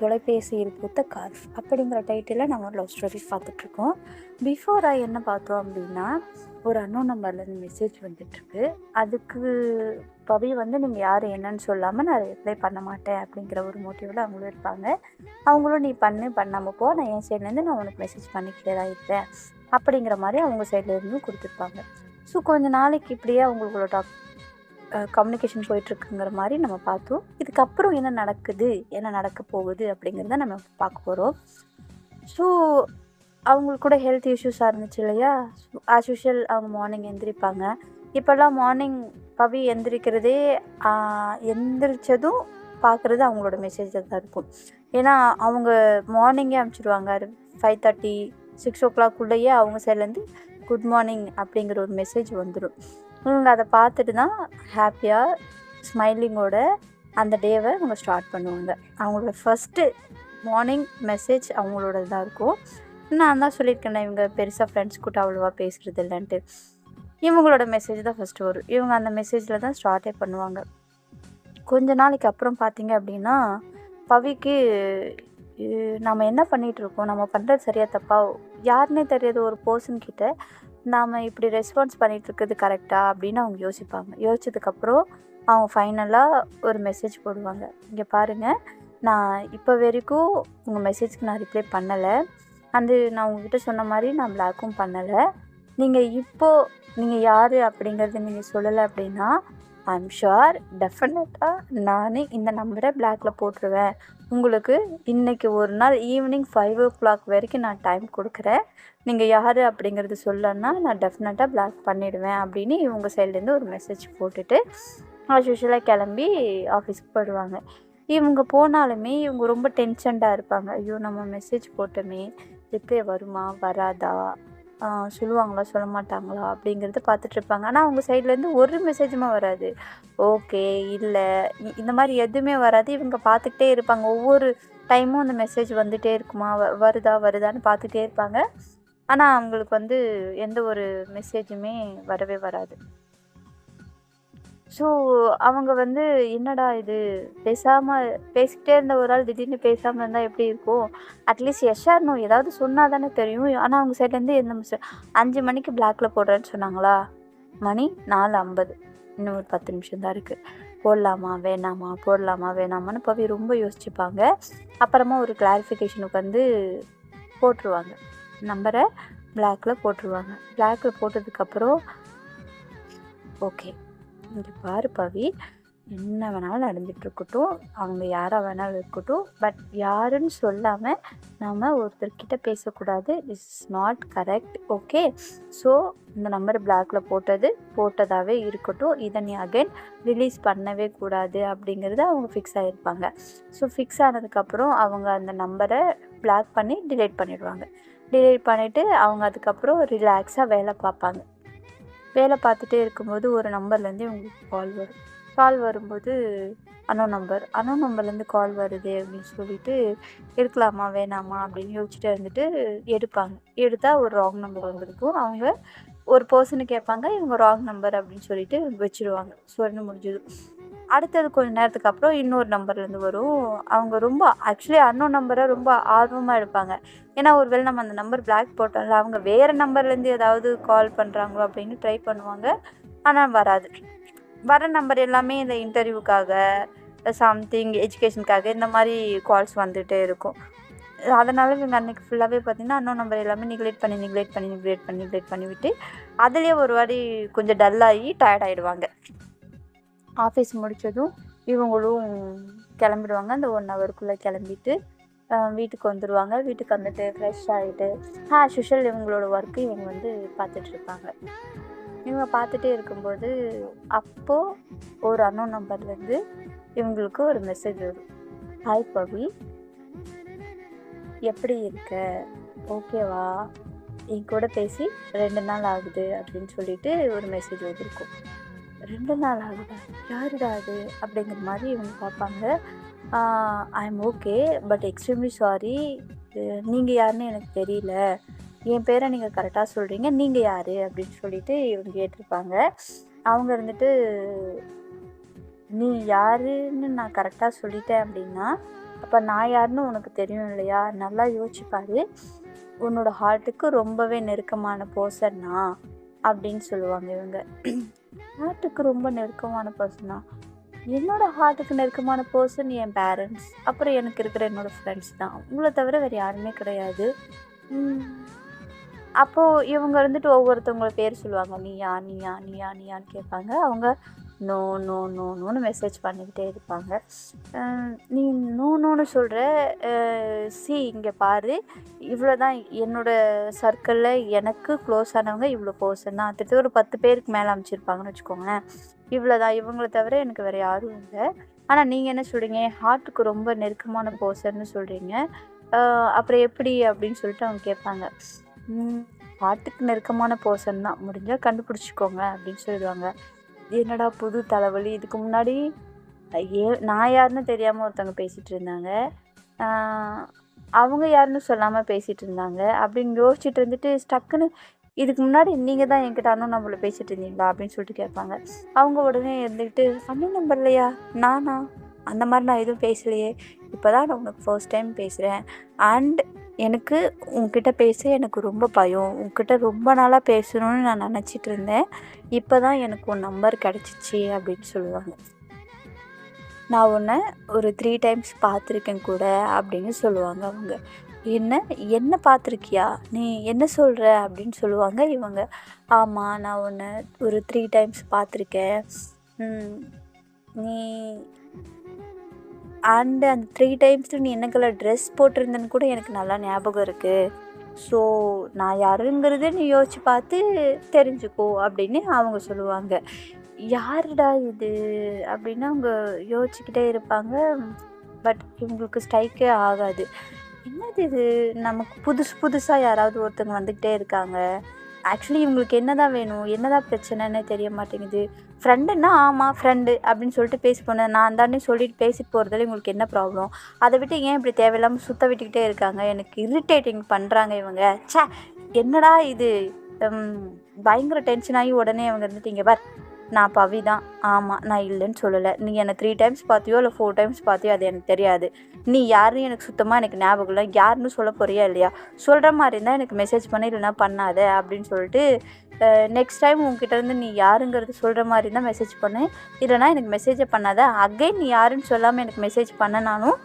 தொலைபேசியில் பூத்த கார்ஸ் அப்படிங்கிற டைட்டிலில் நம்ம லவ் ஸ்டோரி பார்த்துட்ருக்கோம். பிஃபோராக என்ன பார்த்தோம் அப்படின்னா ஒரு அன்னோன் நம்பர்லேருந்து மெசேஜ் வந்துட்டுருக்கு அதுக்கு பவி வந்து நீங்கள் யார்? என்னன்னு சொல்லாமல் நான் ரிப்ளை பண்ண மாட்டேன் அப்படிங்கிற ஒரு மோட்டிவில் அவங்களும் இருப்பாங்க. அவங்களும் நீ பண்ணு பண்ணாமல் போ. நான் என் சைட்லேருந்து நான் உனக்கு மெசேஜ் பண்ணிக்கிட்டே தான் இருப்பேன் அப்படிங்கிற மாதிரி அவங்க சைட்லேருந்து கொடுத்துருப்பாங்க. ஸோ கொஞ்ச நாளைக்கு இப்படியே அவங்களோட கம்யூனிகேஷன் போயிட்டுருக்குங்கிற மாதிரி நம்ம பார்த்தோம். இதுக்கப்புறம் என்ன நடக்குது? என்ன நடக்க போகுது? அப்படிங்கிறத நம்ம பார்க்க போகிறோம் ஸோ அவங்களுக்கு கூட ஹெல்த் இஷ்யூஸாக இருந்துச்சு இல்லையா? ஆஸ் யூஷுவல் அவங்க மார்னிங் எந்திரிப்பாங்க. இப்போல்லாம் மார்னிங் பவி எந்திரிக்கிறதே எந்திரிச்சதும் பார்க்குறது அவங்களோட மெசேஜாக தான் இருக்கும். ஏன்னா அவங்க மார்னிங்கே அனுப்பிச்சிடுவாங்க ஃபைவ் தேர்ட்டி சிக்ஸ் ஓ கிளாக்குள்ளேயே அவங்க சைட்லேருந்து குட் மார்னிங் அப்படிங்கிற ஒரு மெசேஜ் வந்துடும் இவங்க அதை பார்த்துட்டு தான் ஹாப்பியாக ஸ்மைலிங்கோட அந்த டேவை அவங்க ஸ்டார்ட் பண்ணுவாங்க. அவங்களோட ஃபஸ்ட்டு மார்னிங் மெசேஜ் அவங்களோட தான் இருக்கும். நான் தான் சொல்லியிருக்கேன் இவங்க பெருசாக ஃப்ரெண்ட்ஸ் கூட அவ்வளோவா பேசுகிறது இல்லைன்ட்டு. இவங்களோட மெசேஜ் தான் ஃபஸ்ட்டு வரும். இவங்க அந்த மெசேஜில் தான் ஸ்டார்ட்டே பண்ணுவாங்க. கொஞ்ச நாளைக்கு அப்புறம் பார்த்தீங்க அப்படின்னா பவிக்கு நம்ம என்ன பண்ணிகிட்ருக்கோம் நம்ம பண்ணுறது சரியாக தப்பா? யாருன்னே தெரியாது ஒரு பர்சன்கிட்ட நாம் இப்படி ரெஸ்பான்ஸ் பண்ணிகிட்ருக்குது கரெக்டாக அப்படின்னு அவங்க யோசிப்பாங்க. யோசிச்சதுக்கப்புறம் அவங்க ஃபைனலாக ஒரு மெசேஜ் போடுவாங்க. இங்கே பாருங்கள் நான் இப்போ வரைக்கும் உங்கள் மெசேஜ்க்கு நான் ரிப்ளை பண்ணலை. அந்த நான் உங்ககிட்ட சொன்ன மாதிரி நான் பிளாக்கும் பண்ணலை. நீங்கள் இப்போது நீங்கள் யார் அப்படிங்கிறத நீங்கள் சொல்லலை அப்படின்னா ஐ ஐம் ஷுர் டெஃபினட்டாக நான் இந்த நம்பரை பிளாக்கில் போட்டுருவேன். உங்களுக்கு இன்றைக்கி ஒரு நாள் ஈவினிங் ஃபைவ் ஓ கிளாக் வரைக்கும் நான் டைம் கொடுக்குறேன். நீங்கள் யார் அப்படிங்கிறது சொல்லன்னா நான் டெஃபினட்டாக பிளாக் பண்ணிவிடுவேன் அப்படின்னு இவங்க சைட்லேருந்து ஒரு மெசேஜ் போட்டுட்டு ஆஸ் யூஷுவலாக கிளம்பி ஆஃபீஸ்க்கு போயிடுவாங்க. இவங்க போனாலுமே இவங்க ரொம்ப டென்ஷன்டாக இருப்பாங்க. ஐயோ நம்ம மெசேஜ் போட்டோமே ரிப்ளை வருமா வராதா? சொல்லுவாங்களா சொல்ல மாட்டாங்களா அப்படிங்கிறத பார்த்துட்ருப்பாங்க. ஆனால் அவங்க சைட்லேருந்து ஒரு மெசேஜுமே வராது. ஓகே இல்லை இந்த மாதிரி எதுவுமே வராது. இவங்க பார்த்துக்கிட்டே இருப்பாங்க. ஒவ்வொரு டைமும் அந்த மெசேஜ் வந்துகிட்டே இருக்குமா? வ வருதா வருதான்னு பார்த்துட்டே இருப்பாங்க. ஆனால் அவங்களுக்கு வந்து எந்த ஒரு மெசேஜுமே வரவே வராது. ஸோ அவங்க வந்து என்னடா இது? பேசாமல் பேசிக்கிட்டே இருந்த ஒரு ஆள் திடீர்னு பேசாமல் இருந்தால் எப்படி இருக்கும்? அட்லீஸ்ட் எஸ்ஆர் நோ ஏதாவது சொன்னால் தானே தெரியும். ஆனால் அவங்க சைட்லேருந்து எந்த மிஸ் அஞ்சு மணிக்கு பிளாக்ல போடுறேன்னு சொன்னாங்களா? மணி நாலு ஐம்பது. இன்னும் ஒரு பத்து நிமிஷம் தான் இருக்குது போடலாமா? வேணாமா? போடலாமா? வேணாமான்னு பவி ரொம்ப யோசிச்சுப்பாங்க. அப்புறமா ஒரு கிளாரிஃபிகேஷனுக்கு வந்து போட்டுருவாங்க. நம்பரை பிளாக்ல போட்டுருவாங்க. பிளாக்ல போட்டதுக்கப்புறம் ஓகே இங்கே பாரு பவி என்ன வேணாலும் நடந்துகிட்ருக்கட்டும். அவங்க யாராக வேணாலும் இருக்கட்டும். பட் யாருன்னு சொல்லாமல் நம்ம ஒருத்தர்கிட்ட பேசக்கூடாது. Is not correct okay so இந்த நம்பர் பிளாக்ல போட்டது போட்டதாகவே இருக்கட்டும். இதை நீ அகைன் ரிலீஸ் பண்ணவே கூடாது அப்படிங்கிறது அவங்க ஃபிக்ஸ் ஆகிருப்பாங்க ஸோ ஃபிக்ஸ் ஆனதுக்கப்புறம் அவங்க அந்த நம்பரை பிளாக் பண்ணி டிலீட் பண்ணிடுவாங்க. டிலீட் பண்ணிவிட்டு அவங்க அதுக்கப்புறம் ரிலாக்ஸாக வேலை பார்ப்பாங்க. வேலை பார்த்துட்டே இருக்கும்போது ஒரு நம்பர்லேருந்து இவங்களுக்கு கால் வரும். கால் வரும்போது அனோ நம்பர் அனோ நம்பர்லேருந்து கால் வருது அப்படின்னு சொல்லிட்டு எடுக்கலாமா வேணாமா? அப்படின்னு யோசிச்சுட்டு இருந்துட்டு எடுப்பாங்க. எடுத்தால் ஒரு ராங் நம்பர் வந்திருக்கும். அவங்க ஒரு பர்சனு கேட்பாங்க இவங்க ராங் நம்பர் அப்படின்னு சொல்லிட்டு வச்சுருவாங்க. சொல்லணும் முடிஞ்சது? அடுத்தது கொஞ்சம் நேரத்துக்கு அப்புறம் இன்னொரு நம்பர்லேருந்து வரும். அவங்க ரொம்ப ஆக்சுவலி அன்னோன் நம்பரை ரொம்ப ஆர்வமாக எடுப்பாங்க. ஏன்னா ஒரு வேளை நம்ம அந்த நம்பர் பிளாக் போட்டோம்ல அவங்க வேறு நம்பர்லேருந்து ஏதாவது கால் பண்ணுறாங்களோ அப்படின்னு ட்ரை பண்ணுவாங்க. ஆனால் வராது. வர நம்பர் எல்லாமே இந்த இன்டர்வியூக்காக சம்திங் எஜுகேஷனுக்காக இந்த மாதிரி கால்ஸ் வந்துகிட்டே இருக்கும். அதனால் இவங்க அன்றைக்கி ஃபுல்லாகவே பார்த்திங்கன்னா அன்னோ நம்பர் எல்லாமே நிக்லெக்ட் பண்ணி நிக்லெக்ட் பண்ணி நிக்லெக்ட் பண்ணி நிக்லெக்ட் பண்ணிவிட்டு அதுலேயே ஒரு வாட்டி கொஞ்சம் டல்லாகி டயர்ட் ஆகிடுவாங்க ஆஃபீஸ் முடித்ததும் இவங்களும் கிளம்பிடுவாங்க. அந்த ஒன் ஹவருக்குள்ளே கிளம்பிட்டு வீட்டுக்கு வந்துடுவாங்க வீட்டுக்கு வந்துட்டு ஃப்ரெஷ் ஆகிட்டு ஆ சுஷல் இவங்களோட ஒர்க்கு இவங்க வந்து பார்த்துட்ருப்பாங்க இவங்க பார்த்துட்டே இருக்கும்போது அப்போது ஒரு அன்னோன் நம்பர்லேருந்து இவங்களுக்கு ஒரு மெசேஜ் வரும். ஹாய் பவி எப்படி இருக்க? ஓகேவா என் கூட பேசி ரெண்டு நாள் ஆகுது அப்படின்னு சொல்லிட்டு ஒரு மெசேஜ் வந்திருக்கும். ரெண்டு நாள் ஆகுதா. யாருடா அது? அப்படிங்கிற மாதிரி இவங்க பார்ப்பாங்க. I am okay but extremely sorry நீங்கள் யாருன்னு எனக்கு தெரியல. என் பேரை நீங்கள் கரெக்டாக சொல்கிறீங்க நீங்கள் யார்? அப்படின்னு சொல்லிட்டு இவங்க கேட்டிருப்பாங்க. அவங்க இருந்துட்டு நீ யாருன்னு நான் கரெக்டாக சொல்லிட்டேன் அப்படின்னா அப்போ நான் யாருன்னு உனக்கு தெரியும் இல்லையா? நல்லா யோசிச்சுப்பாரு. உன்னோட ஹார்ட்டுக்கு ரொம்பவே நெருக்கமான பர்சன்னா அப்படின்னு சொல்லுவாங்க இவங்க. ஹார்ட்டுக்கு ரொம்ப நெருக்கமான பர்சனா என்னோட ஹார்ட்டுக்கு நெருக்கமான பர்சன் என் பேரண்ட்ஸ் அப்புறம் எனக்கு இருக்கிற என்னோட ஃப்ரெண்ட்ஸ் தான். உங்களை தவிர வேறு யாருமே கிடையாது. அப்போது இவங்க வந்துட்டு ஒவ்வொருத்தவங்கள பேர் சொல்லுவாங்க. நீயா நீயா நீயா நீயான்னு கேட்பாங்க. அவங்க நோ நோ நோ நோன்னு மெசேஜ் பண்ணிக்கிட்டே இருப்பாங்க. நீ நோ நோன்னு சொல்கிற சி இங்கே பாரு. இவ்வளோ தான் என்னோட சர்க்கிளில் எனக்கு க்ளோஸ் ஆனவங்க இவ்வளோ பர்சன் தான். திட்டத்தை ஒரு பத்து பேருக்கு மேலே அமைச்சிருப்பாங்கன்னு வச்சுக்கோங்களேன். இவ்வளோ தான் இவங்களை தவிர எனக்கு வேறு யாரும் இல்லை. ஆனால் நீங்கள் என்ன சொல்கிறீங்க ஹார்ட்டுக்கு ரொம்ப நெருக்கமான பர்சன்னு சொல்கிறீங்க அப்புறம் எப்படி அப்படின்னு சொல்லிட்டு அவங்க கேட்பாங்க. பாட்டுக்கு நெருக்கமான போர்ஷன் தான். முடிஞ்சால் கண்டுபிடிச்சிக்கோங்க அப்படின்னு சொல்லிடுவாங்க. என்னடா புது தலைவலி? இதுக்கு முன்னாடி ஏ நான் யாருன்னு தெரியாமல் ஒருத்தவங்க பேசிகிட்டு இருந்தாங்க. அவங்க யாருன்னு சொல்லாமல் பேசிகிட்டு இருந்தாங்க. அப்படின்னு யோசிச்சுட்டு இருந்துட்டு ஸ்டக்குன்னு இதுக்கு முன்னாடி நீங்கள் தான் என்கிட்ட அண்ணன் நம்பரில் பேசிகிட்டு இருந்தீங்களா? அப்படின்னு சொல்லிட்டு கேட்பாங்க. அவங்க உடனே இருந்துக்கிட்டு அண்ணன் நம்பர்லையா நானா? அந்த மாதிரி நான் எதுவும் பேசலையே. இப்போ தான் நான் உனக்கு ஃபர்ஸ்ட் டைம் பேசுகிறேன் அண்ட் எனக்கு உன்கிட்ட பேச எனக்கு ரொம்ப பயம். உன்கிட்ட ரொம்ப நாளாக பேசணும்னு நான் நினச்சிட்டு இருந்தேன். இப்போ தான் எனக்கு உன் நம்பர் கிடச்சிச்சு அப்படின்னு சொல்லுவாங்க. நான் உன்னை ஒரு த்ரீ டைம்ஸ் பார்த்துருக்கேன் கூட அப்படின்னு சொல்லுவாங்க அவங்க. என்ன என்ன பார்த்துருக்கியா? நீ என்ன சொல்கிற அப்படின்னு சொல்லுவாங்க இவங்க. ஆமாம் நான் உன்னை ஒரு த்ரீ டைம்ஸ் பார்த்துருக்கேன். நீ அண்டு அந்த த்ரீ டைம்ஸில் நீ என்ன கலர் ட்ரெஸ் போட்டிருந்தேன்னு கூட எனக்கு நல்லா ஞாபகம் இருக்குது ஸோ நான் யாருங்கிறத நீ யோசிச்சு பார்த்து தெரிஞ்சுக்கோ அப்படின்னு அவங்க சொல்லுவாங்க. யாருடா இது? அப்படின்னு அவங்க யோசிச்சுக்கிட்டே இருப்பாங்க. பட் இவங்களுக்கு ஸ்ட்ரைக்கே ஆகாது. என்னது இது? நமக்கு புதுசு புதுசாக யாராவது ஒருத்தங்க வந்துக்கிட்டே இருக்காங்க. ஆக்சுவலி இவங்களுக்கு என்னதான் வேணும்? என்னதான் பிரச்சனைன்னு தெரிய மாட்டேங்குது. ஃப்ரெண்டுன்னா ஆமாம் ஃப்ரெண்டு அப்படின்னு சொல்லிட்டு பேசி போனேன் நான் தானே சொல்லிட்டு பேசிட்டு போகிறதுல இவங்களுக்கு என்ன ப்ராப்ளம் அதை விட்டு ஏன் இப்படி தேவையில்லாமல் சுத்த விட்டுக்கிட்டே இருக்காங்க? எனக்கு இரிட்டேட்டிங் பண்ணுறாங்க இவங்க. ச்சே என்னடா இது? பயங்கர டென்ஷன் ஆகி உடனே அவங்க இருந்துட்டு இங்கே பார். நான் பவி தான். ஆமாம் நான் இல்லைன்னு சொல்லலை. நீ என்னை த்ரீ டைம்ஸ் பார்த்தியோ இல்லை ஃபோர் டைம்ஸ் பார்த்தியோ அது எனக்கு தெரியாது. நீ யாருன்னு எனக்கு சுத்தமாக எனக்கு ஞாபகம் இல்லை. யாருன்னு சொல்ல போறியா இல்லையா? சொல்கிற மாதிரி இருந்தால் எனக்கு மெசேஜ் பண்ணி இல்லைன்னா பண்ணாத அப்படின்னு சொல்லிட்டு நெக்ஸ்ட் டைம் உங்ககிட்டருந்து நீ யாருங்கிறது சொல்கிற மாதிரி இருந்தால் மெசேஜ் பண்ணு. இல்லைனா எனக்கு மெசேஜை பண்ணாத. அகைன் நீ யாருன்னு சொல்லாமல் எனக்கு மெசேஜ் பண்ணனாலும்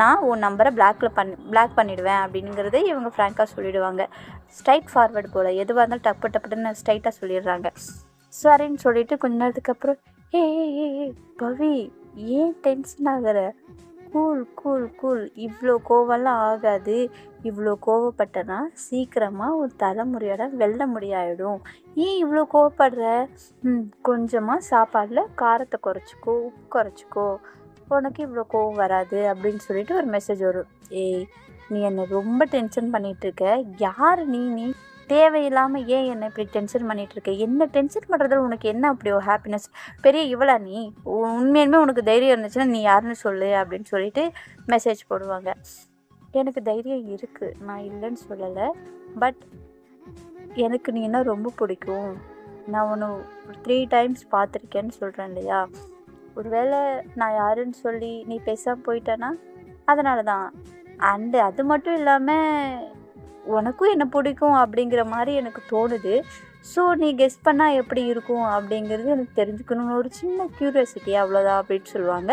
நான் உன் நம்பரை பிளாக்ல பண்ணி பிளாக் பண்ணிவிடுவேன் அப்படிங்கிறத இவங்க ஃப்ராங்காக சொல்லிவிடுவாங்க ஸ்ட்ரைட் ஃபார்வர்டு போல். எதுவாக இருந்தாலும் டப்பு டப்புன்னு ஸ்ட்ரைட்டாக சொல்லிடுறாங்க. சரின்னு சொல்லிட்டு கொஞ்ச நேரத்துக்கு அப்புறம் ஏ ஏ பவி ஏன் டென்ஷன் ஆகிற? கூல் கூல் கூல் இவ்வளோ கோவம்லாம் ஆகாது. இவ்வளோ கோவப்பட்டனா சீக்கிரமாக உன் தலைமுறையோட வெல்ல முடியாயிடும். ஏன் இவ்வளோ கோவப்படுற? ம் கொஞ்சமாக சாப்பாடில் காரத்தை குறைச்சிக்கோ உப்பு குறைச்சிக்கோ. உனக்கு இவ்வளோ கோவம் வராது. அப்படின்னு சொல்லிட்டு ஒரு மெசேஜ் வரும். ஏய் நீ என்னை ரொம்ப டென்ஷன் பண்ணிகிட்டு இருக்க யார் நீ? நீ தேவையில்லாமல் ஏன் என்னை இப்படி டென்ஷன் பண்ணிகிட்டு இருக்க என்ன டென்ஷன் பண்ணுறதுல உனக்கு என்ன அப்படி ஒரு ஹாப்பினஸ் பெரிய இவளா நீ? உ- உனக்கு தைரியம் இருந்துச்சுன்னா நீ யாருன்னு சொல்லு அப்படின்னு சொல்லிட்டு மெசேஜ் போடுவாங்க. எனக்கு தைரியம் இருக்குது நான் இல்லைன்னு சொல்லலை. பட் எனக்கு நீ என்ன ரொம்ப பிடிக்கும்? நான் ஒன்று த்ரீ டைம்ஸ் பார்த்துருக்கேன்னு சொல்கிறேன் இல்லையா? ஒருவேளை நான் யாருன்னு சொல்லி நீ பேசாமல் போயிட்டேன்னா அதனால தான் அண்டு அது மட்டும் இல்லாமல் உனக்கும் என்ன பிடிக்கும் அப்படிங்கிற மாதிரி எனக்கு தோணுது. ஸோ நீ கெஸ் பண்ணால் எப்படி இருக்கும் அப்படிங்கிறது எனக்கு தெரிஞ்சுக்கணும்னு ஒரு சின்ன க்யூரியாசிட்டி அவ்வளோதான் அப்படின்னு சொல்லுவாங்க.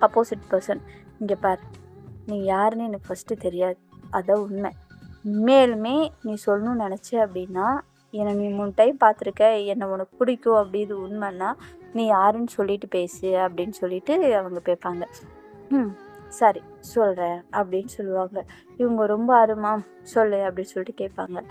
அப்போசிட் பர்சன் இங்கே பார் நீ யாருன்னு எனக்கு ஃபஸ்ட்டு தெரியாது. அதான் உண்மை. உண்மையிலுமே நீ சொல்லணும்னு நினச்ச அப்படின்னா என்னை நீ மூணு டைம் பார்த்துருக்க என்னை உனக்கு பிடிக்கும் அப்படி இது உண்மைன்னா நீ யாருன்னு சொல்லிட்டு பேசு அப்படின்னு சொல்லிட்டு அவங்க பேட்பாங்க ம். சரி சொல்கிறேன் அப்படின்னு சொல்லுவாங்க. இவங்க ரொம்ப அருமா சொல்லு அப்படின்னு சொல்லிட்டு கேட்பாங்க.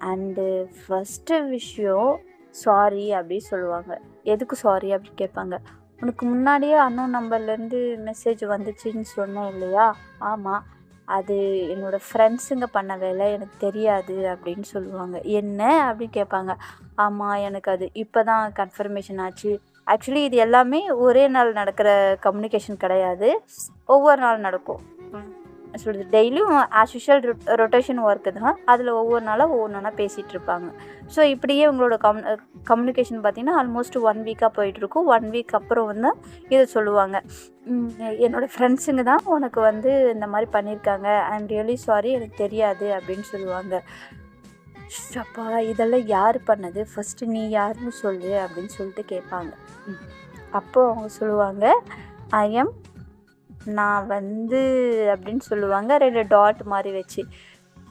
அண்டு ஃபஸ்ட்டு விஷயம் சாரி அப்படி சொல்லுவாங்க. எதுக்கு சாரி அப்படின்னு கேட்பாங்க. உனக்கு முன்னாடியே அன்னோன் நம்பர்லேருந்து மெசேஜ் வந்துச்சுன்னு சொன்னேன் இல்லையா? ஆமாம் அது என்னோடய ஃப்ரெண்ட்ஸுங்க பண்ண வேலை எனக்கு தெரியாது அப்படின்னு சொல்லுவாங்க. என்ன அப்படின்னு கேட்பாங்க. ஆமாம் எனக்கு அது இப்போ தான் கன்ஃபர்மேஷன் ஆச்சு. ஆக்சுவலி இது எல்லாமே ஒரே நாள் நடக்கிற கம்யூனிகேஷன் கிடையாது. ஒவ்வொரு நாள் நடக்கும். சொல்கிறது டெய்லியும் ஆஸ் யூஷுவல் ரொட்டேஷன் ஒர்க்கு தான். அதில் ஒவ்வொரு நாளாக ஒவ்வொன்றா பேசிகிட்டு இருப்பாங்க. ஸோ இப்படியே உங்களோட கம் கம்யூனிகேஷன் பார்த்திங்கன்னா ஆல்மோஸ்ட் ஒன் வீக்காக போயிட்டுருக்கும் ஒன் வீக் அப்புறம் வந்து இதை சொல்லுவாங்க. என்னோடய ஃப்ரெண்ட்ஸுங்க தான் உனக்கு வந்து இந்த மாதிரி பண்ணியிருக்காங்க. ஐ எம் ரியலி சாரி எனக்கு தெரியாது அப்படின்னு சொல்லுவாங்க. அப்பா இதெல்லாம் யார் பண்ணது? ஃபஸ்ட்டு நீ யாருன்னு சொல்லு அப்படின்னு சொல்லிட்டு கேட்பாங்க. அப்போது அப்போ அவங்க சொல்லுவாங்க ஐ எம் நான் வந்து அப்படின்னு சொல்லுவாங்க ரெண்டு டாட் மாதிரி வச்சு.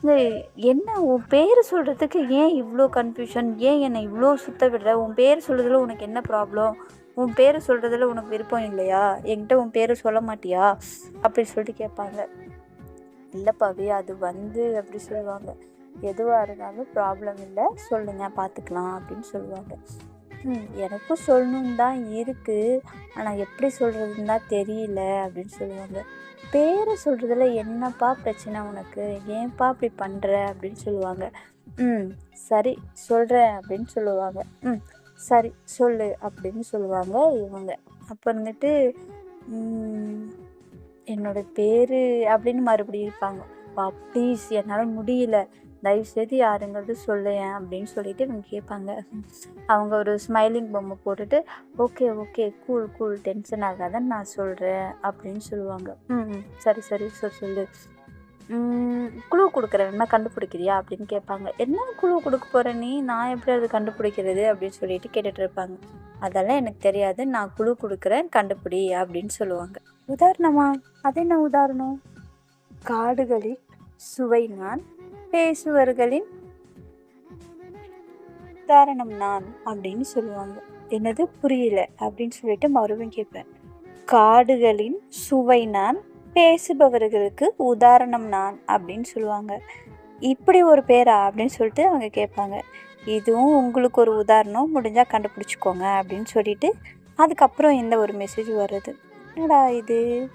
இந்த என்ன? உன் பேர் சொல்கிறதுக்கு ஏன் இவ்வளோ கன்ஃபியூஷன் ஏன் என்னை இவ்வளோ சுத்த விடுற? உன் பேர் சொல்கிறதுல உனக்கு என்ன ப்ராப்ளம் உன் பேர் சொல்கிறதுல உனக்கு விருப்பம் இல்லையா? என்கிட்ட உன் பேரை சொல்ல மாட்டியா? அப்படி சொல்லிட்டு கேட்பாங்க. இல்லைப்பாவே அது வந்து அப்படி சொல்லுவாங்க. எதுவாக இருந்தாலும் ப்ராப்ளம் இல்லை. சொல்லுங்கள் பார்த்துக்கலாம் அப்படின்னு சொல்லுவாங்க. எனக்கும் சொல்லணுன்னு தான் இருக்குது ஆனால் எப்படி சொல்கிறதுன்னு தான் தெரியல அப்படின்னு சொல்லுவாங்க. பேரை சொல்கிறதுல என்னப்பா பிரச்சனை உனக்கு? ஏன்ப்பா அப்படி பண்ணுற அப்படின்னு சொல்லுவாங்க. ம் சரி சொல்கிறேன் அப்படின்னு சொல்லுவாங்க. ம் சரி சொல்லு அப்படின்னு சொல்லுவாங்க இவங்க. அப்போ இருந்துட்டு என்னோட பேர் அப்படின்னு மறுபடியும் இருப்பாங்க. ப்ளீஸ் என்னால் முடியல. தயவுசெய்து யாருங்கிறது சொல்லேன் அப்படின்னு சொல்லிட்டு இவங்க கேட்பாங்க. அவங்க ஒரு ஸ்மைலிங் பொம்மை போட்டுட்டு okay okay cool cool tension ஆகாத நான் சொல்கிறேன் அப்படின்னு சொல்லுவாங்க. ம் ம், சரி சரி சொல் சொல்லு. குழு கொடுக்குறேன். என்ன கண்டுபிடிக்கிறியா? அப்படின்னு கேட்பாங்க. என்ன குழு கொடுக்க போகிற நீ? நான் எப்படி அது கண்டுபிடிக்கிறது? அப்படின்னு சொல்லிட்டு கேட்டுட்டு இருப்பாங்க. அதெல்லாம் எனக்கு தெரியாது. நான் குழு கொடுக்குறேன். கண்டுபிடி அப்படின்னு சொல்லுவாங்க. உதாரணமா அது என்ன உதாரணம்? காடுகளில் சுவை நான் பேசுவர்களின் உதாரணம் நான் அப்படின்னு சொல்லுவாங்க. என்னது? புரியல அப்படின்னு சொல்லிட்டு மறுபடியும் கேட்பேன். காடுகளின் சுவை நான் பேசுபவர்களுக்கு உதாரணம் நான் அப்படின்னு சொல்லுவாங்க. இப்படி ஒரு பேரா அப்படின்னு சொல்லிட்டு அவங்க கேட்பாங்க. இதுவும் உங்களுக்கு ஒரு உதாரணம் முடிஞ்சால் கண்டுபிடிச்சிக்கோங்க அப்படின்னு சொல்லிட்டு அதுக்கப்புறம் எந்த ஒரு மெசேஜ் வருது என்னடா இது?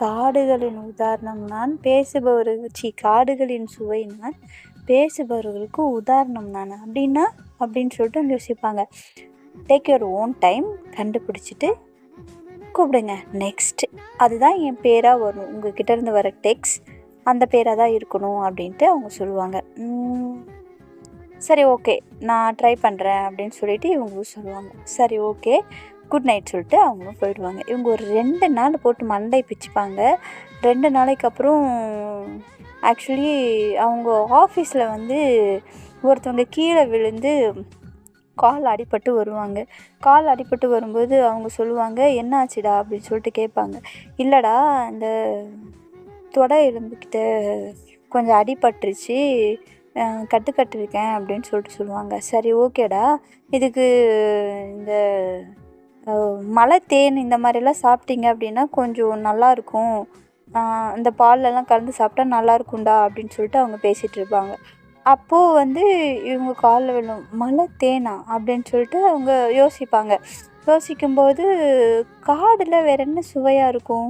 காடுகளின் உதாரணம் நான் பேசுபவர்கள் சி காடுகளின் சுவை நான் பேசுபவர்களுக்கு உதாரணம் நான். அப்படின்னா அப்படின்னு சொல்லிட்டு யோசிப்பாங்க. டேக் யுவர் ஓன் டைம் கண்டுபிடிச்சிட்டு கூப்பிடுங்க. நெக்ஸ்ட் அதுதான் என் பேராக வரும். உங்ககிட்ட இருந்து வர டெக்ஸ்ட் அந்த பேராக தான் இருக்கணும் அப்படின்ட்டு அவங்க சொல்லுவாங்க. சரி ஓகே நான் ட்ரை பண்ணுறேன் அப்படின்னு சொல்லிட்டு இவங்க சொல்லுவாங்க. சரி ஓகே குட் நைட் சொல்லிட்டு அவங்களும் போயிடுவாங்க. இவங்க ஒரு ரெண்டு நாள் போட்டு மண்டை பிச்சுப்பாங்க. ரெண்டு நாளைக்கு அப்புறம் ஆக்சுவலி அவங்க ஆஃபீஸில் வந்து ஒருத்தவங்க கீழே விழுந்து கால் அடிபட்டு வருவாங்க. கால் அடிபட்டு வரும்போது அவங்க சொல்லுவாங்க என்ன ஆச்சுடா அப்படின்னு சொல்லிட்டு கேட்பாங்க. இல்லைடா இந்த தொடை எலும்புக்கிட்ட கொஞ்சம் அடிபட்டுருச்சு. கட்டுக்கட்டிருக்கேன் கட்டு கட்டிருக்கேன். அப்படின்னு சொல்லிட்டு சொல்லுவாங்க. சரி ஓகேடா. இதுக்கு இந்த மலை தேன் இந்த மாதிரிலாம் சாப்பிட்டீங்க அப்படின்னா கொஞ்சம் நல்லாயிருக்கும். இந்த பால்லலாம் கலந்து சாப்பிட்டா நல்லா இருக்கும்டா அப்படின்னு சொல்லிட்டு அவங்க பேசிகிட்டு இருப்பாங்க. அப்போது வந்து இவங்க காலில் விழும் மலை தேனா? அப்படின்னு சொல்லிட்டு அவங்க யோசிப்பாங்க. யோசிக்கும்போது காடில் வேறு என்ன சுவையாக இருக்கும்?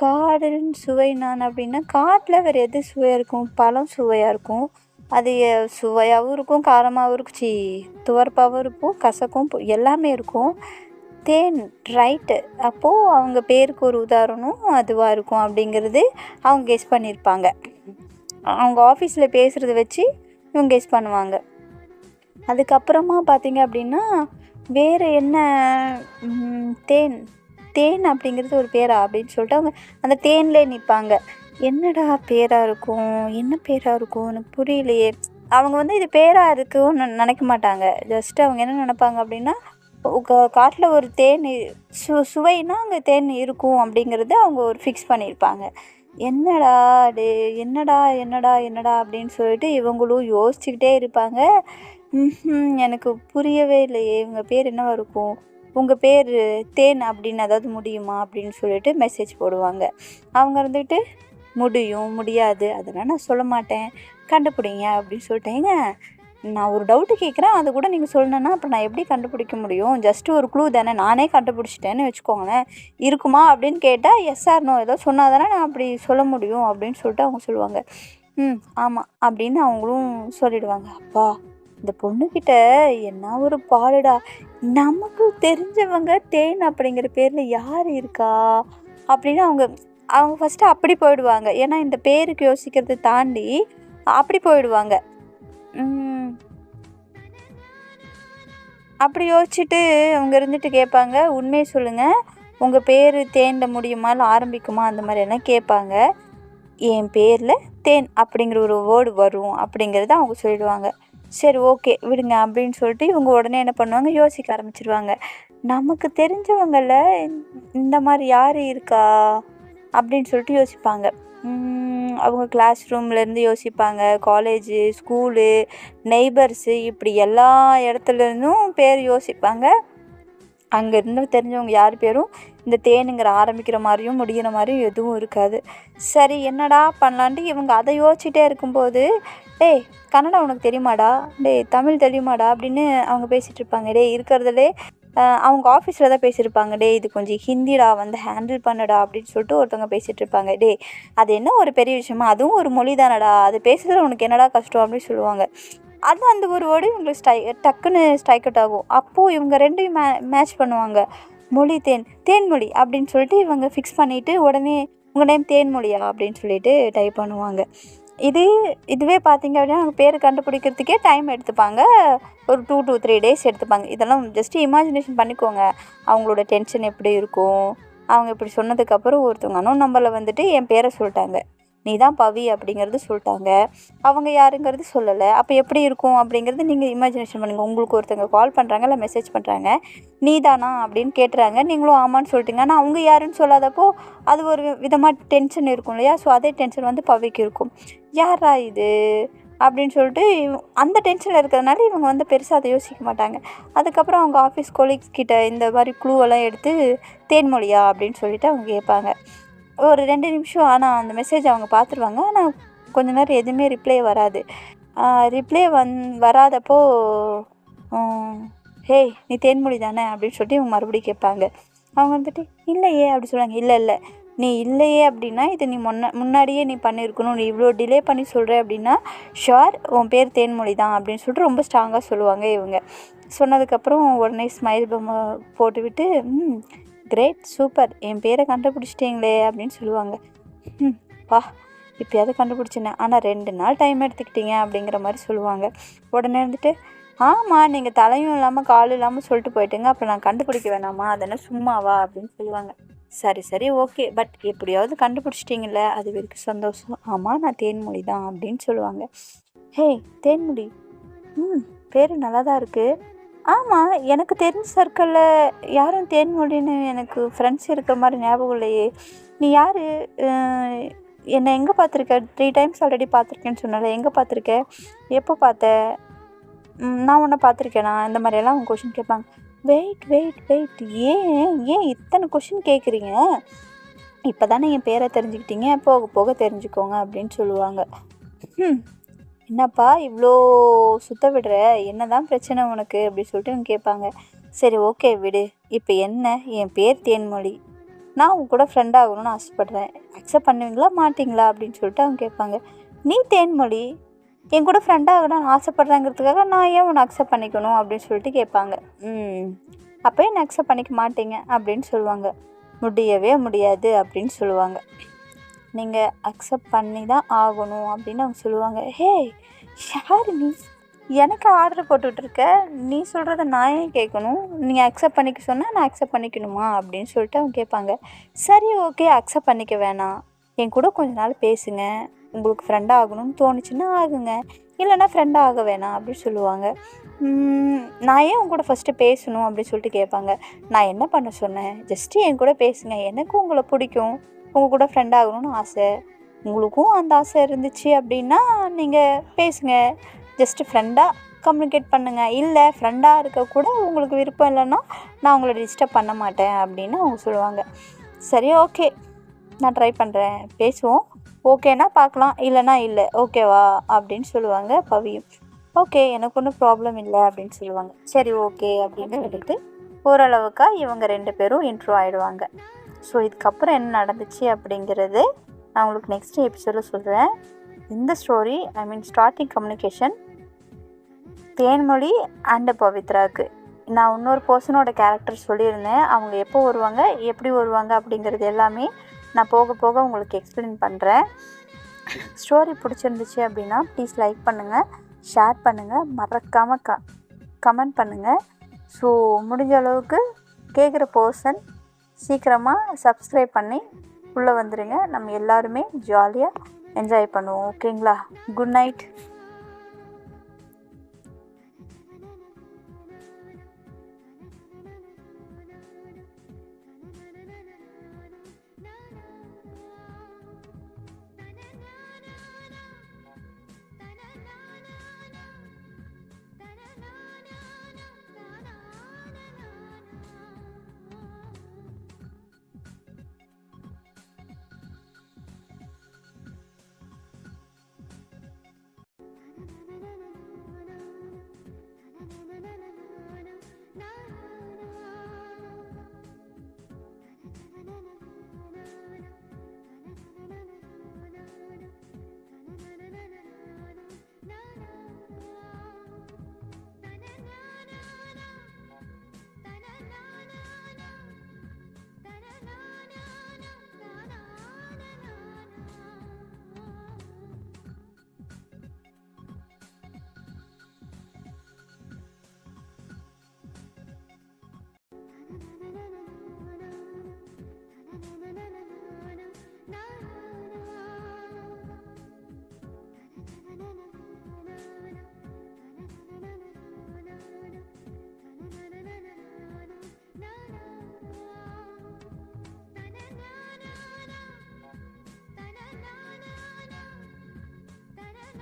காடுன்னு சுவை நான் அப்படின்னா காட்டில் வேறு எது சுவையாக இருக்கும்? பழம் சுவையாக இருக்கும். அது சுவையாகவும் இருக்கும் காரமாகவும் இருக்கும். சி துவர்ப்பாகவும் இருக்கும் கசக்கும் எல்லாமே இருக்கும். தேன் ரைட்டு. அப்போது அவங்க பேருக்கு ஒரு உதாரணம் அதுவாக இருக்கும் அப்படிங்கிறது அவங்க கெஸ் பண்ணியிருப்பாங்க அவங்க ஆஃபீஸில் பேசுகிறத வச்சு இவங்க கெஸ் பண்ணுவாங்க. அதுக்கப்புறமா பார்த்தீங்க அப்படின்னா வேறு என்ன தேன் தேன் அப்படிங்கிறது ஒரு பேரா அப்படின்னு சொல்லிட்டு அவங்க அந்த தேன்லேயே நிற்பாங்க என்னடா பேராக இருக்கும்? என்ன பேராக இருக்கும்? எனக்கு புரியலையே. அவங்க வந்து இது பேராக இருக்குன்னு நினைக்க மாட்டாங்க. ஜஸ்ட் அவங்க என்ன நினைப்பாங்க அப்படின்னா காட்டில் ஒரு தேன் சு சுவைனா அங்கே தேன் இருக்கும் அப்படிங்கிறத அவங்க ஒரு ஃபிக்ஸ் பண்ணியிருப்பாங்க. என்னடா டே என்னடா என்னடா என்னடா அப்படின்னு சொல்லிட்டு இவங்களும் யோசிச்சுக்கிட்டே இருப்பாங்க. எனக்கு புரியவே இல்லையே இவங்க பேர் என்னவா இருக்கும்? உங்கள் பேர் தேன் அப்படின்னு அதாவது முடியுமா அப்படின்னு சொல்லிட்டு மெசேஜ் போடுவாங்க. அவங்க இருந்துக்கிட்டு முடியும் முடியாது அதெல்லாம் நான் சொல்ல மாட்டேன். கண்டுபிடிங்க அப்படின்னு சொல்லிட்டேங்க. நான் ஒரு டவுட்டு கேட்குறேன் அது கூட நீங்கள் சொல்லணுன்னா அப்புறம் நான் எப்படி கண்டுபிடிக்க முடியும்? ஜஸ்ட் ஒரு க்ளூ தானே. நானே கண்டுபிடிச்சிட்டேன்னு வச்சுக்கோங்களேன். இருக்குமா அப்படின்னு கேட்டால் எஸ் ஆர் நோ ஏதோ சொன்னால் தானே நான் அப்படி சொல்ல முடியும் அப்படின்னு சொல்லிட்டு அவங்க சொல்லுவாங்க. ம் ஆமாம் அப்படின்னு அவங்களும் சொல்லிடுவாங்க. அப்பா இந்த பொண்ணுக்கிட்ட என்ன ஒரு பாடுடா? நமக்கு தெரிஞ்சவங்க தேன் அப்படிங்கிற பேரில் யார் இருக்கா? அப்படின்னு அவங்க அவங்க ஃபஸ்ட்டு அப்படி போயிடுவாங்க. ஏன்னா இந்த பேருக்கு யோசிக்கிறத தாண்டி அப்படி போயிடுவாங்க. ம். அப்படி யோசிச்சுட்டு அவங்க இருந்துட்டு கேட்பாங்க உண்மையை சொல்லுங்கள் உங்கள் பேர் தேன்ல முடியுமா இல்லை ஆரம்பிக்குமா? அந்த மாதிரி எல்லாம் கேட்பாங்க. என் பேரில் தேன் அப்படிங்கிற ஒரு வேர்டு வரும். அப்படிங்கிறத அவங்க சொல்லிடுவாங்க. சரி ஓகே விடுங்க அப்படின்னு சொல்லிட்டு இவங்க உடனே என்ன பண்ணுவாங்க? யோசிக்க ஆரம்பிச்சிருவாங்க. நமக்கு தெரிஞ்சவங்கள இந்த மாதிரி யார் இருக்கா? அப்படின்னு சொல்லிட்டு யோசிப்பாங்க. அவங்க கிளாஸ் ரூம்லேருந்து யோசிப்பாங்க. காலேஜு ஸ்கூலு நெய்பர்ஸு இப்படி எல்லா இடத்துல இருந்தும் பேர் யோசிப்பாங்க. அங்கேருந்து தெரிஞ்சவங்க யார் பேரும் இந்த தேனுங்கிற ஆரம்பிக்கிற மாதிரியும் முடிகிற மாதிரியும் எதுவும் இருக்காது. சரி என்னடா பண்ணலான்ட்டு இவங்க அதை யோசிச்சுட்டே இருக்கும்போது டேய் கன்னடம் உனக்கு தெரியுமாடா? டேய் தமிழ் தெரியுமாடா? அப்படின்னு அவங்க பேசிகிட்டு இருப்பாங்க. டேய் இருக்கிறதுலே அவங்க ஆஃபீஸில் தான் பேசியிருப்பாங்க. டே இது கொஞ்சம் ஹிந்திடா வந்து ஹேண்டில் பண்ணுடா அப்படின்னு சொல்லிட்டு ஒருத்தவங்க பேசிகிட்டு இருப்பாங்க. டே அது என்ன ஒரு பெரிய விஷயமா? அதுவும் ஒரு மொழி தானடா. அது பேசுகிறது உனக்கு என்னடா கஷ்டம்? அப்படின்னு சொல்லுவாங்க. அது அந்த ஒரு வேர்டு இவங்களுக்கு ஸ்ட்ரை டக்குன்னு ஸ்ட்ரைக் அவுட் ஆகும். அப்போது இவங்க ரெண்டையும் மே மேட்ச் பண்ணுவாங்க. மொழி தேன் தேன்மொழி அப்படின்னு சொல்லிட்டு இவங்க ஃபிக்ஸ் பண்ணிவிட்டு உடனே உங்கள் நேம் தேன்மொழியா அப்படின்னு சொல்லிட்டு டைப் பண்ணுவாங்க. இது இதுவே பார்த்தீங்க அப்படின்னா அவங்க பேர் கண்டுபிடிக்கிறதுக்கே டைம் எடுத்துப்பாங்க. ஒரு டூ டூ த்ரீ டேஸ் எடுத்துப்பாங்க. இதெல்லாம் ஜஸ்ட்டு இமேஜினேஷன் பண்ணிக்கோங்க. அவங்களோட டென்ஷன் எப்படி இருக்கும்? அவங்க இப்படி சொன்னதுக்கப்புறம் ஒருத்தவங்க அனோ நம்பரில் வந்துட்டு என் பேரை சொல்லிட்டாங்க. நீ தான் பவி அப்படிங்கிறது சொல்லிட்டாங்க. அவங்க யாருங்கிறது சொல்லலை. அப்போ எப்படி இருக்கும் அப்படிங்கிறது நீங்கள் இமேஜினேஷன் பண்ணுங்கள் உங்களுக்கு ஒருத்தவங்க கால் பண்ணுறாங்க இல்லை மெசேஜ் பண்ணுறாங்க நீ தானா அப்படின்னு கேட்டுறாங்க. நீங்களும் ஆமான்னு சொல்லிட்டீங்க. ஆனால் அவங்க யாருன்னு சொல்லாதப்போ அது ஒரு விதமாக டென்ஷன் இருக்கும் இல்லையா? ஸோ அதே டென்ஷன் வந்து பவிக்கு இருக்கும். யாரா இது? அப்படின்னு சொல்லிட்டு இவ் அந்த டென்ஷனில் இருக்கிறதுனால இவங்க வந்து பெருசாக அதை யோசிக்க மாட்டாங்க. அதுக்கப்புறம் அவங்க ஆஃபீஸ் கொலீக்ஸ் கிட்ட இந்த மாதிரி குழுவெல்லாம் எடுத்து தேன்மொழியா? அப்படின்னு சொல்லிட்டு அவங்க கேட்பாங்க. ஒரு ரெண்டு நிமிஷம் ஆனால் அந்த மெசேஜ் அவங்க பார்த்துருவாங்க ஆனால் கொஞ்ச நேரம் எதுவுமே ரிப்ளை வராது. ரிப்ளை வந் வராதப்போ ஹே ஹேய் நீ தேன்மொழி தானே? அப்படின்னு சொல்லிட்டு இவங்க மறுபடியும் கேட்பாங்க. அவங்க வந்துட்டு இல்லையே அப்படி சொல்லுவாங்க இல்லை இல்லை நீ இல்லையே அப்படின்னா இது நீ முன்ன முன்னாடியே நீ பண்ணியிருக்கணும். நீ இவ்வளோ டிலே பண்ணி சொல்கிற அப்படின்னா ஷுவர் உன் பேர் தேன்மொழி தான் அப்படின்னு சொல்லிட்டு ரொம்ப ஸ்ட்ராங்காக சொல்லுவாங்க இவங்க. சொன்னதுக்கப்புறம் உடனே ஸ்மைல் பொம்மை போட்டுவிட்டு கிரேட் சூப்பர் என் பேரை கண்டுபிடிச்சிட்டிங்களே அப்படின்னு சொல்லுவாங்க. ம் பா இப்போயாவது கண்டுபிடிச்சினேன். ஆனால் ரெண்டு நாள் டைம் எடுத்துக்கிட்டீங்க அப்படிங்கிற மாதிரி சொல்லுவாங்க. உடனே இருந்துட்டு ஆமாம் நீங்கள் தலையும் இல்லாமல் காலும் இல்லாமல் சொல்லிட்டு போயிட்டுங்க. அப்போ நான் கண்டுபிடிக்க வேணாமா? அதெல்லாம் சும்மாவா? அப்படின்னு சொல்லுவாங்க. சரி சரி ஓகே. பட் எப்படியாவது கண்டுபிடிச்சிட்டிங்கள அது வரைக்கும் சந்தோஷம். ஆமாம் நான் தேன்மொழி தான் அப்படின்னு சொல்லுவாங்க. ஹே தேன்மொழி. ம் பேர் நல்லா தான் இருக்குது ஆமாம் எனக்கு தெரிஞ்ச சர்க்கிளில் யாரும் தேன்மொழின்னு எனக்கு ஃப்ரெண்ட்ஸ் இருக்கிற மாதிரி ஞாபகம் இல்லையே. நீ யார்? என்னை எங்கே பார்த்துருக்க? த்ரீ டைம்ஸ் ஆல்ரெடி பார்த்துருக்கேன்னு சொன்னல எங்கே பார்த்துருக்க? எப்போ பார்த்த? நான் உன்னை பார்த்துருக்கேனா? இந்த மாதிரியெல்லாம் அவங்க கொஷின் கேட்பாங்க. வெயிட் வெயிட் வெயிட் ஏன்? ஏன் இத்தனை கொஷின் கேட்குறீங்க? இப்போ தானே என் பேரை தெரிஞ்சுக்கிட்டீங்க. போக போக தெரிஞ்சுக்கோங்க அப்படின்னு சொல்லுவாங்க. ம். என்னப்பா இவ்வளோ சுத்த விடுற? என்ன தான் பிரச்சனை உனக்கு? அப்படி சொல்லிட்டு இவங்க கேட்பாங்க. சரி ஓகே விடு. இப்போ என்ன? என் பேர் தேன்மொழி. நான் உங்க கூட ஃப்ரெண்ட் ஆகணும்னு ஆசைப்பட்றேன். அக்செப்ட் பண்ணுவீங்களா மாட்டிங்களா? அப்படின்னு சொல்லிட்டு அவங்க கேட்பாங்க. நீ தேன்மொழி. என் கூட ஃப்ரெண்ட் ஆகணும்னு ஆசைப்பட்றேங்கிறதுக்காக நான் ஏன் உன்னை அக்செப்ட் பண்ணிக்கணும்? அப்படின்னு சொல்லிட்டு கேட்பாங்க. ம். அப்போ என்ன அக்செப்ட் பண்ணிக்க மாட்டீங்க? அப்படின்னு சொல்லுவாங்க. முடியவே முடியாது அப்படின்னு சொல்லுவாங்க. நீங்கள் அக்செப்ட் பண்ணி தான் ஆகணும் அப்படின்னு அவங்க சொல்லுவாங்க. ஹே யார் நீ? எனக்கு ஆர்டர் போட்டுட்ருக்க நீ சொல்கிறத நான் ஏன் கேட்கணும்? நீங்கள் அக்செப்ட் பண்ணிக்க சொன்னால் நான் அக்செப்ட் பண்ணிக்கணுமா? அப்படின்னு சொல்லிட்டு அவங்க கேட்பாங்க. சரி ஓகே அக்செப்ட் பண்ணிக்க வேணாம். என் கூட கொஞ்ச நாள் பேசுங்க. உங்களுக்கு ஃப்ரெண்டாக ஆகணும்னு தோணுச்சுன்னா ஆகுங்க. இல்லைன்னா ஃப்ரெண்டாக ஆக வேணாம் அப்படின்னு சொல்லுவாங்க. நான் ஏன் உங்க கூட ஃபஸ்ட்டு பேசணும்? அப்படின்னு சொல்லிட்டு கேட்பாங்க. நான் என்ன பண்ண சொன்னேன்? ஜஸ்ட்டு என் கூட பேசுங்க. எனக்கும் உங்களை பிடிக்கும். உங்கள் கூட ஃப்ரெண்ட் ஆகணும்னு ஆசை. உங்களுக்கும் அந்த ஆசை இருந்துச்சு அப்படின்னா நீங்கள் பேசுங்க. ஜஸ்ட்டு ஃப்ரெண்டாக கம்யூனிகேட் பண்ணுங்கள் இல்லை ஃப்ரெண்டாக இருக்க கூட உங்களுக்கு விருப்பம் இல்லைன்னா நான் உங்களை டிஸ்டர்ப் பண்ண மாட்டேன் அப்படின்னு அவங்க சொல்லுவாங்க. சரி ஓகே நான் ட்ரை பண்ணுறேன் பேசுவோம். ஓகேனா பார்க்கலாம். இல்லைனா இல்லை. ஓகேவா அப்படின்னு சொல்லுவாங்க பவியும். ஓகே எனக்கு ஒன்றும் ப்ராப்ளம் இல்லை அப்படின்னு சொல்லுவாங்க. சரி ஓகே அப்படின்னு சொல்லிட்டு ஓரளவுக்கா இவங்க ரெண்டு பேரும் இன்ட்ரோ ஆகிடுவாங்க ஸோ இதுக்கப்புறம் என்ன நடந்துச்சு அப்படிங்கிறது நான் உங்களுக்கு நெக்ஸ்ட் எபிசோடில் சொல்கிறேன் இந்த story I mean starting communication Thenmozhi and பவித்ராவுக்கு. நான் இன்னொரு பர்சனோட கேரக்டர் சொல்லியிருந்தேன். அவங்க எப்போ வருவாங்க எப்படி வருவாங்க அப்படிங்கிறது எல்லாமே நான் போக போக உங்களுக்கு எக்ஸ்பிளைன் பண்ணுறேன் ஸ்டோரி பிடிச்சிருந்துச்சு அப்படின்னா ப்ளீஸ் லைக் பண்ணுங்கள் ஷேர் பண்ணுங்கள் மறக்காமல் க கமெண்ட் பண்ணுங்கள் ஸோ முடிஞ்ச அளவுக்கு கேட்குற பர்சன் சீக்கிரமாக சப்ஸ்கிரைப் பண்ணி உள்ளே வந்துடுங்க நம்ம எல்லாருமே ஜாலியாக என்ஜாய் பண்ணுவோம் ஓகேங்களா குட் நைட்